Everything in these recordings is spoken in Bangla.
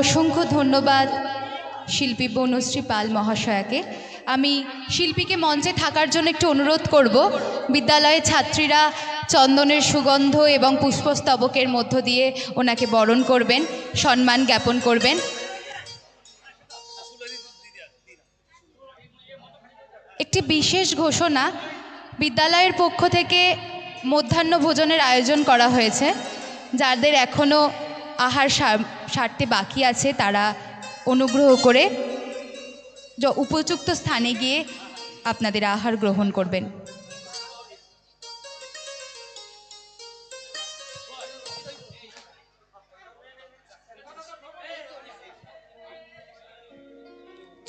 অসংখ্য ধন্যবাদ শিল্পী বনশ্রী পাল মহাশয়াকে। আমি শিল্পীকে মঞ্চে থাকার জন্য একটু অনুরোধ করব। বিদ্যালয়ের ছাত্রীরা চন্দনের সুগন্ধ এবং পুষ্পস্তবকের মধ্য দিয়ে ওনাকে বরণ করবেন, সম্মান জ্ঞাপন করবেন। একটি বিশেষ ঘোষণা, বিদ্যালয়ের পক্ষ থেকে মধ্যাহ্ন ভোজনের আয়োজন করা হয়েছে। যাদের এখনও আহার সারতে বাকি আছে, তারা অনুগ্রহ করে উপযুক্ত স্থানে গিয়ে আপনাদের আহার গ্রহণ করবেন।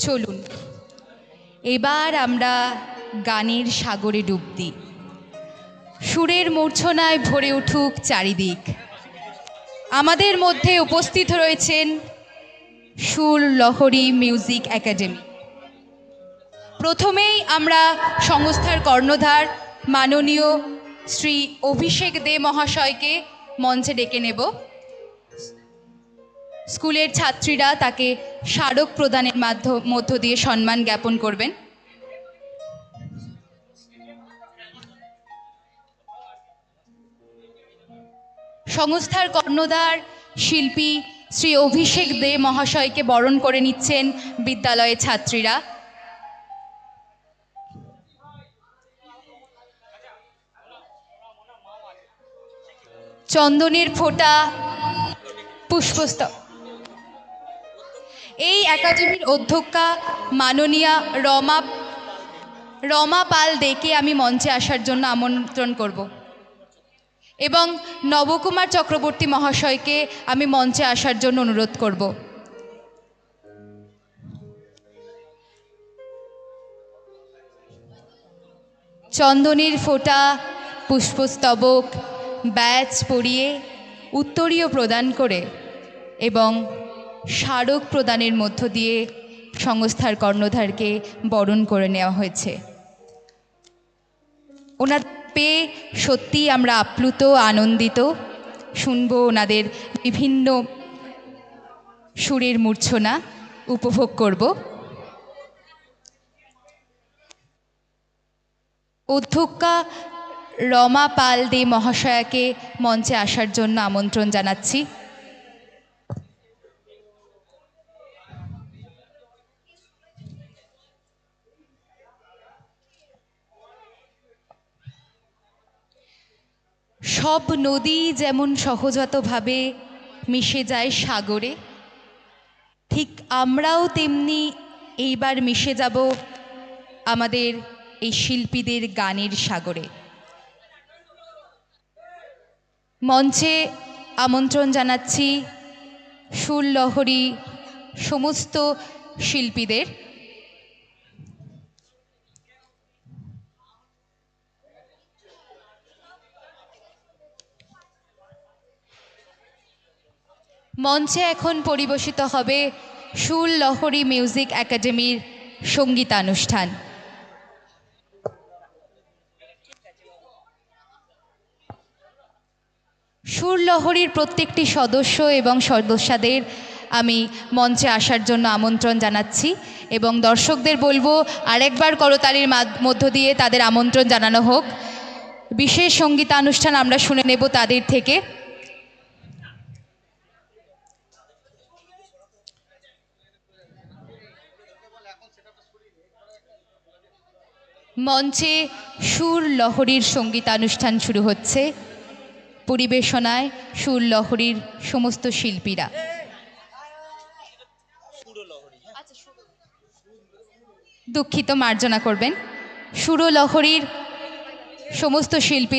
চলুন, এবার আমরা গানের সাগরে ডুব দিই। সুরের মূর্ছনায় ভরে উঠুক চারিদিক। আমাদের মধ্যে উপস্থিত রয়েছেন সুর লহরী মিউজিক একাডেমি। প্রথমেই আমরা সংস্থার কর্ণধার মাননীয় শ্রী অভিষেক দে মহাশয়কে মঞ্চে ডেকে নেব। স্কুলের ছাত্রীরা তাকে স্মারক প্রদানের মাধ্য- মধ্য দিয়ে সম্মান জ্ঞাপন করবেন। সংস্থার কর্ণধার শিল্পী শ্রী অভিষেক দে মহাশয়কে বরণ করে নিচ্ছেন বিদ্যালয়ের ছাত্রীরা। চন্দনের ফোঁটা পুষ্পস্তব এই একাডেমির অধ্যক্ষা মাননীয়া রমা রমা পাল দেকে আমি মঞ্চে আসার জন্য আমন্ত্রণ করব। এবং নবকুমার চক্রবর্তী মহাশয়কে আমি মঞ্চে আসার জন্য অনুরোধ করব। চন্দনের ফোঁটা, পুষ্পস্তবক, ব্যাচ পরিয়ে উত্তরীয় প্রদান করে এবং স্মারক প্রদানের মধ্য দিয়ে সংস্থার কর্ণধারকে বরণ করে নেওয়া হয়েছে। ওনার পেয়ে সত্যি আমরা আপ্লুত, আনন্দিত। শুনব ওনাদের বিভিন্ন সুরের মূর্ছনা, উপভোগ করব। অধ্যক্ষা রমা পাল দে মহাশয়াকে মঞ্চে আসার জন্য আমন্ত্রণ জানাচ্ছি। সব নদী যেমন সহজাতভাবে মিশে যায় সাগরে, ঠিক আমরাও তেমনি এইবার মিশে যাব আমাদের এই শিল্পীদের গানের সাগরে। মঞ্চে আমন্ত্রণ জানাচ্ছি সুরলহরী সমস্ত শিল্পীদের। মঞ্চে এখন পরিবেশিত হবে সুর লহরী মিউজিক একাডেমির সঙ্গীতানুষ্ঠান। সুর লহরীর প্রত্যেকটি সদস্য এবং সদস্যদের আমি মঞ্চে আসার জন্য আমন্ত্রণ জানাচ্ছি এবং দর্শকদের বলব, আরেকবার করতালির মাধ- মধ্য দিয়ে তাদের আমন্ত্রণ জানানো হোক। বিশেষ সঙ্গীতানুষ্ঠান আমরা শুনে নেব তাদের থেকে। মঞ্চে সুর লহরীর সঙ্গীতানুষ্ঠান শুরু হচ্ছে। পরিবেশনায় সুর লহরীর সমস্ত শিল্পীরা। দুঃখিত, মার্জনা করবেন। সুরলহরীর সমস্ত শিল্পী